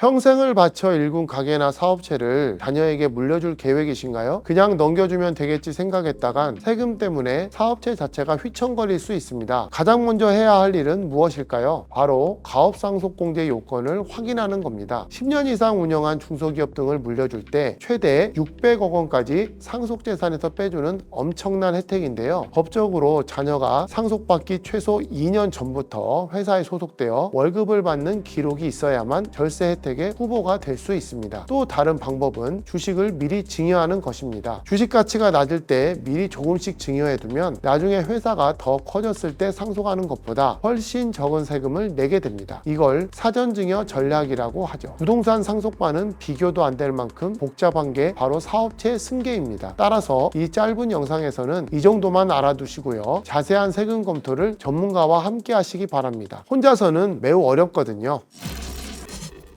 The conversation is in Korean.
평생을 바쳐 일군 가게나 사업체를 자녀에게 물려줄 계획이신가요? 그냥 넘겨주면 되겠지 생각했다간 세금 때문에 사업체 자체가 휘청거릴 수 있습니다. 가장 먼저 해야 할 일은 무엇일까요? 바로 가업상속공제 요건을 확인하는 겁니다. 10년 이상 운영한 중소기업 등을 물려줄 때 최대 600억 원까지 상속재산에서 빼주는 엄청난 혜택인데요. 법적으로 자녀가 상속받기 최소 2년 전부터 회사에 소속되어 월급을 받는 기록이 있어야만 절세 혜택 의 후보가 될 수 있습니다. 또 다른 방법은 주식을 미리 증여하는 것입니다. 주식 가치가 낮을 때 미리 조금씩 증여해두면 나중에 회사가 더 커졌을 때 상속하는 것보다 훨씬 적은 세금을 내게 됩니다. 이걸 사전 증여 전략이라고 하죠. 부동산 상속반은 비교도 안 될 만큼 복잡한 게 바로 사업체 승계입니다. 따라서 이 짧은 영상에서는 이 정도만 알아두시고요. 자세한 세금 검토를 전문가와 함께 하시기 바랍니다. 혼자서는 매우 어렵거든요.